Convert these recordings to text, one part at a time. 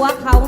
Wakawa.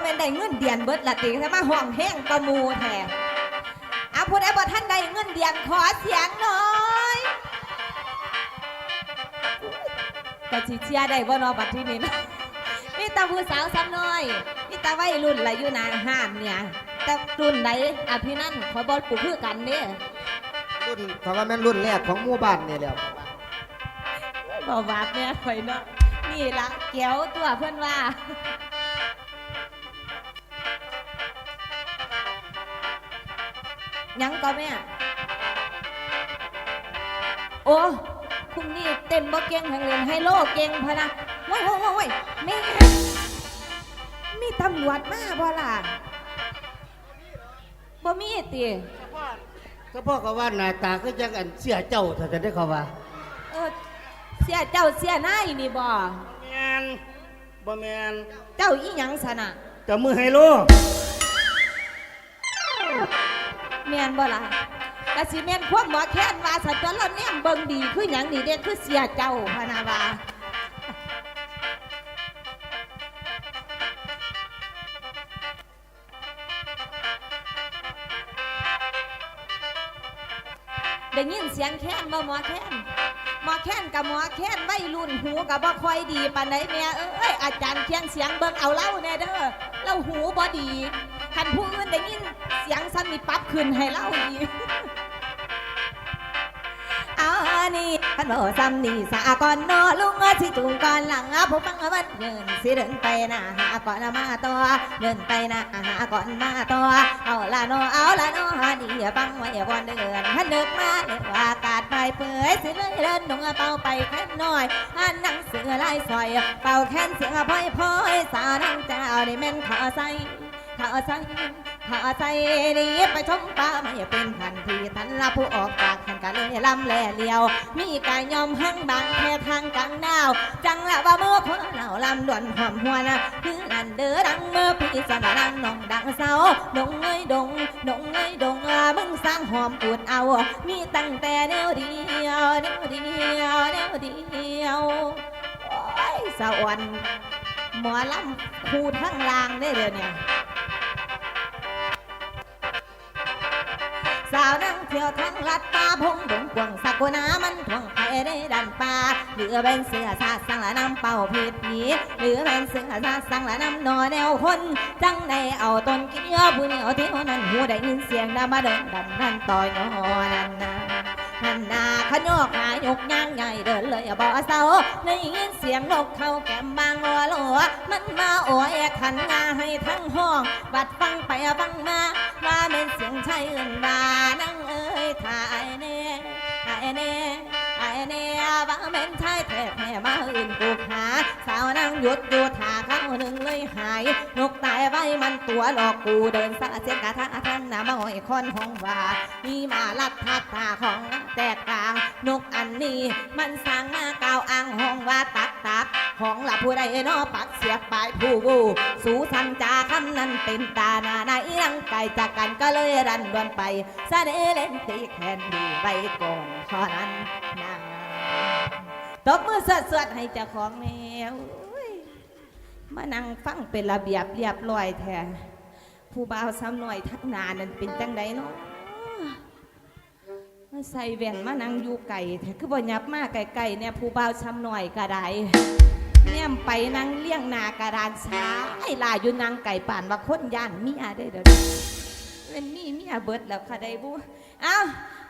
แม่นได้เงินเดียนเบิดละติแต่มาห่วงแห้งตะมูแทนอาพูดไอ้บ่ท่านได้เงินเดียนขอเสียงหน่อยก็สิเชียได้บ่นอบัดที่นี่นะมีตาผู้สาวซ้ำหน่อยมีตาวัยรุ่นละอยู่นาห้านเนี่ยแต่รุ่นไหนอะพี่นั่นขอบอลปลูกพืชกันเนี่ยรุ่นถาะว่าแม่นรุ่นแรกของหมู่บ้านนี่ยแล้วบอกว่าแม่ยข่อยเนาะนี่ละเกี้ยวตัวเพื่อนว่า ยังก็แม่ โอ้คุณนี่เต็มบ่เก่งแห่งเรียนไฮโลเก่งพะนะว้ยว้ยว้ยแม่มีตำรวจมาบ่ล่ะบ่มีตีก็พ่อก็ว่าหน้าตาก็จะงอันเสียเจ้าถ้าจะได้เขาว่าเสียเจ้าเสียหน้าอีนี่บ่แมนบ่แมนเจ้าอีหยังสนะเจ้มือไฮโล แม่นบ่ล่ะกะสิแม่นพวกหมอแค้นว่าสัตว์ละเนี่ยเบิ่งดีคือหยังนีเด้คือเสียเจ้าพนาวาได้ยินเสียงแค้นบ่หมอแค้นหมอแค้นกับหมอแค้นไม่รุ่นหูกับบ่ค่อยดีปานใหนแม่เอ้ยอาจารย์เคียงเสียงเบิ่งเอาเล่าแน่เด้อเล่าหูบ่ดีคันผู้อื่นได้ยิน ยังสั้นมีปั๊บขึ้นให้เล่าอีกอานี่ขนโมซ้ำนี่สาก่อนนอลุงชิจุงก่อนหลังผมฟังมันเงินสิเดินไปนะหาก่อนมาตัวเดินไปนะหาก่อนมาตัวเอาละนอเอาละนอนี่ฟังไว้ก่อนเดินฮันนึกมาเดินอากาศไปเปื่อยสิเลยเดินหนุ่งเป่าไปแค่น้อยฮันนั่งเสือลายซอย เป่าแค้นเสียงพ่อยพ่อยสาวนั่งเจ้าได้แม่นขอใส่ขอใส่ ข้าใส่ดีไปชมป่าไม่เป็นทันทีทันละผู้ออกจากทันกันเลยลำแลเลียว มีกายยอมหั่งบางแค่ทางกลางดาว จังละว่าเมื่อคนเหล่าลำด่วนหอมหัวนะคือนันเดือดังเมื่อพี่สนาดังน้องดังเศร้าดงเอ้ยดงดงเอ้ยดงอะมึงสร้างหอมปวดเอา มีตั้งแต่เดียวเดียวเดียวเดียวเดียวเดียวโอ้ยสะอ่อนหมอลำคูทั้งลางได้เลยเนี่ สาวนั่งเที่ยวทั้งลัดป่าพงดงกวงสักกุนามันท่วงไปได้ดันป่าหรือเป็นเสือซาสังละน้ำเป่าผิดผีหรือเป็นเสือซาสังละน้ำนอแนวคนจังในเอาต้นเกี้ยอะบุญเอาเที่ยวนั้นหูได้ยินเสียงดามาเดินดันนั่นต่อยงอนั่นนะ หันหนาขยกหายกย่างใหญ่เดินเลยบ่เศร้าได้ยินเสียงนกเข้าแก้มบางลัวลัวมันมาโอ้ยขันงาให้ทั้งห้อง บัดฟังไปฟังมาว่าเป็นเสียงชายอื่นบานั่งเอ้ยถ่ายเน่ถ่ายเน่ ถ่ายเน่ว่าเป็นชายแท้แท้มาอื่นกูขาสาวนังหยุดอยู่ท่าเขาหนึ่งเลยหาย นกตายไว้มันตัวหลอกกูเดินสะเสียกะทะท่านนะมาหอยคอนห้องว่า มีมาลัดทักตาของแตกกลาง นกอันนี้มันสร้างมาก่าวอ้างห้องว่าตักตักของหลับผู้ใดนอปักเสียบปลายผู้วูสู่ทันจาคำนั้นเป็นตาหนาในรังไก่จากกันก็เลยรันดวนไปซะเดเล่นตีแคนดีไปก่อนเท่านั้นนะ ตบมือสวดสวดๆให้เจ้าของแนวมานั่งฟังเป็นระเบียบเรียบร้อยแท้ผู้บ่าวซ้ำหน่อยทั้งหนานั่นเป็นจังใดเนาะมาใส่แว่นมานั่งอยู่ไก่แท้คือบ่ยับมาไก่ๆเนี่ยผู้บ่าวซ้ำหน่อยก็ได้แนมไปนั่งเลี้ยงนากระดานช้าไอ้ลาอยู่นางไก่ป่านว่าคนย่านมียได้เด้อ เป็นมีเมียเบิดแล้วค่ะได้บุเอ้า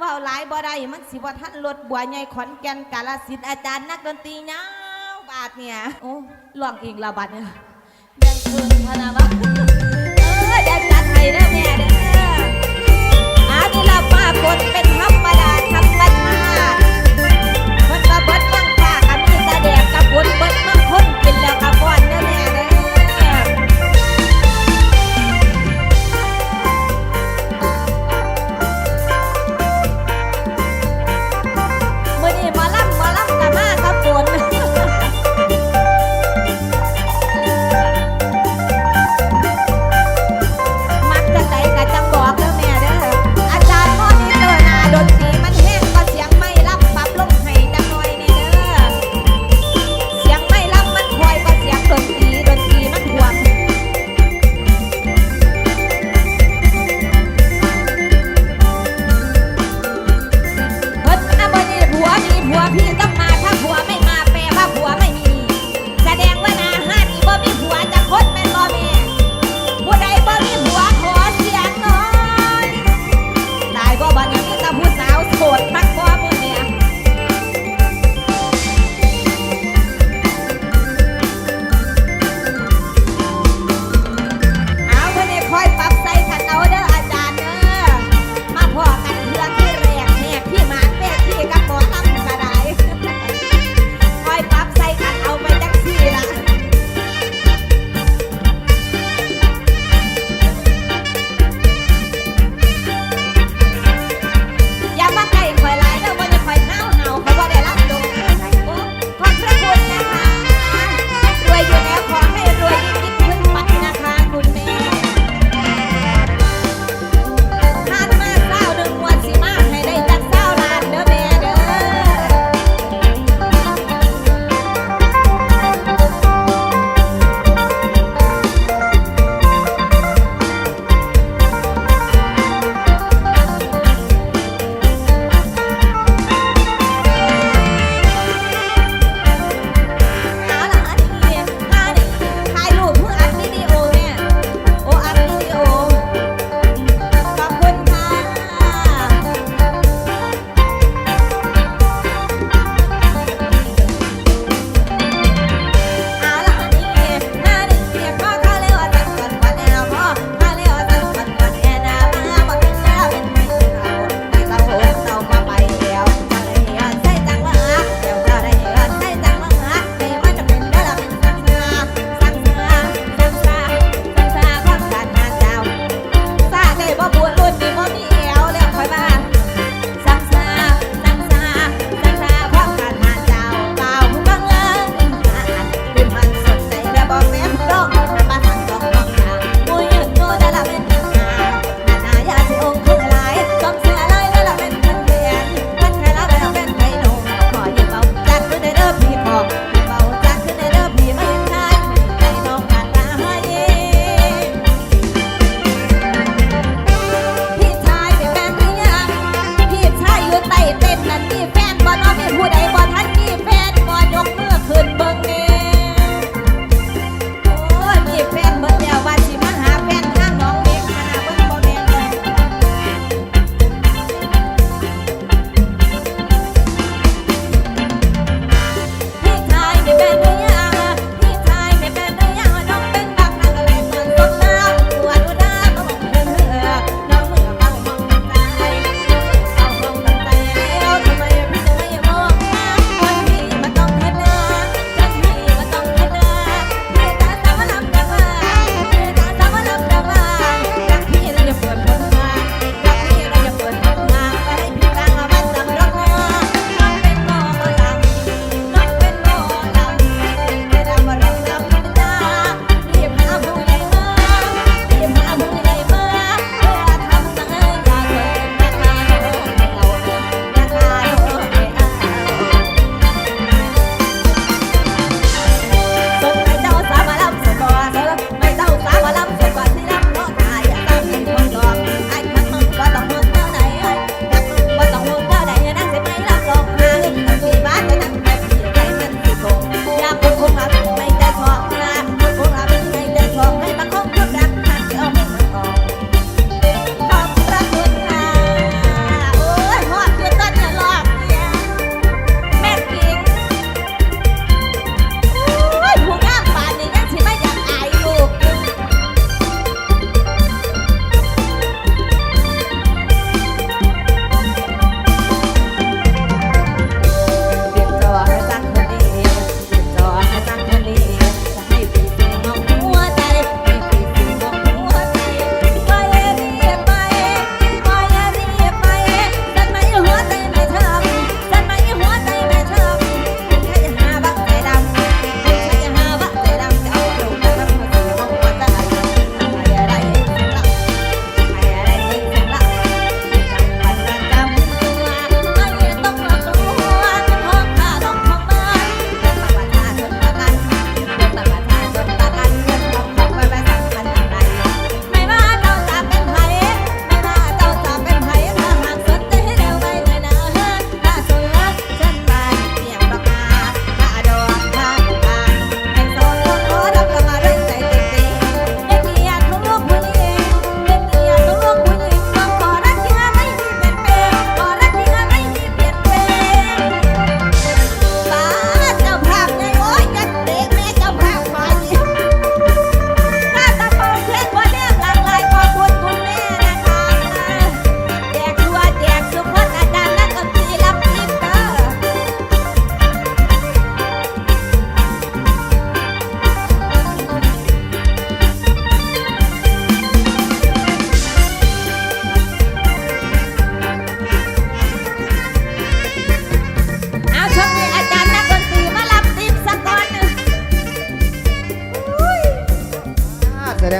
ว้าหลายบ่ได้มันสิบ่ทันรถบัวใหญ่ขอนแก่นกาลสินธุ์อาจารย์นักดนตรีเนาบาทเนี่ยโอ้ลองเองละบาทเนี่ยแบ่งคืนพะนะวะเออแดงจัดให้เด้อแม่เด้ออานี่ละมากดเป็น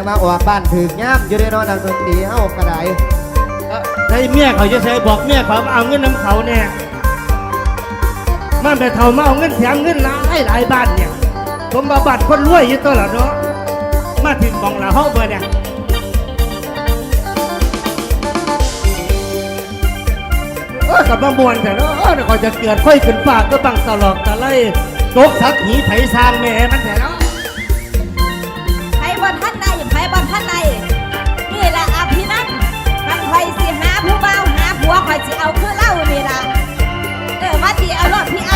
ดงว่าออกบ้านถึงย่ำอยู่ในนอนนักดนตรีเฮากระไดใช้เมียเขาจะใช้บอกเมียเขาเอาเงินน้ำเขาเนี่ยมันไปเท่ามาเอาเงินแถมเงินหลายหลายบ้านเนี่ย ผมบาบัดคนรวยอยู่ตัวละเนาะมาถึงมองละห้องเบอร์เนี่ยเออกับมามวนแต่เนาะเออเดี๋ยวก่อนจะเกิดค่อยขึ้นฝากก็บังตลอดตะไลตกสักหีไถซางแม่มันแต่เนาะานใดนี่ละอภินันมันไอยสิหาผู้เบาหาผัวคอยสิเอาคือเล่านี่ละเออมาตีเอารถพี่ไอ